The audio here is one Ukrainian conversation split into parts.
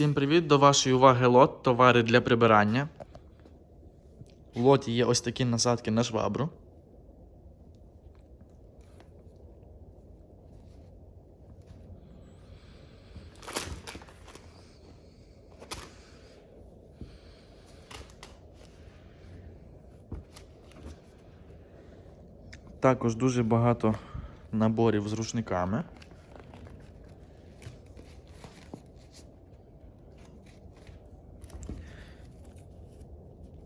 Всім привіт! До вашої уваги лот товари для прибирання. В лоті є ось такі насадки на швабру. Також дуже багато наборів з рушниками.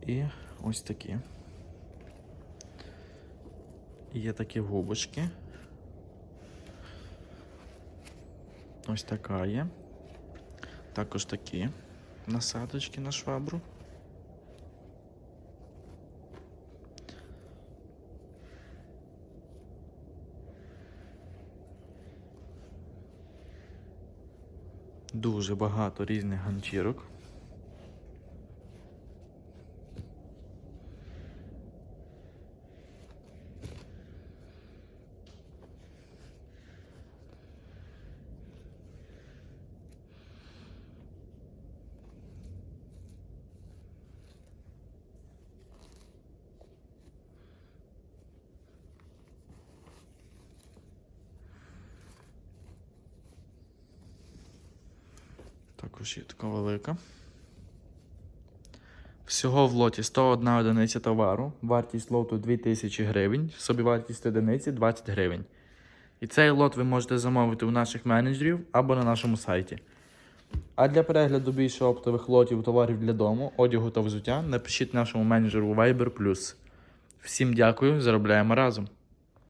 І ось такі. Є такі губочки. Ось така є. Також такі насадочки на швабру. Дуже багато різних ганчірок. Також є така велика. Всього в лоті 101 одиниця товару. Вартість лоту 2000 гривень, собівартість одиниці 20 гривень. І цей лот ви можете замовити у наших менеджерів або на нашому сайті. А для перегляду більше оптових лотів товарів для дому, одягу та взуття напишіть нашому менеджеру Viber+. Всім дякую, заробляємо разом!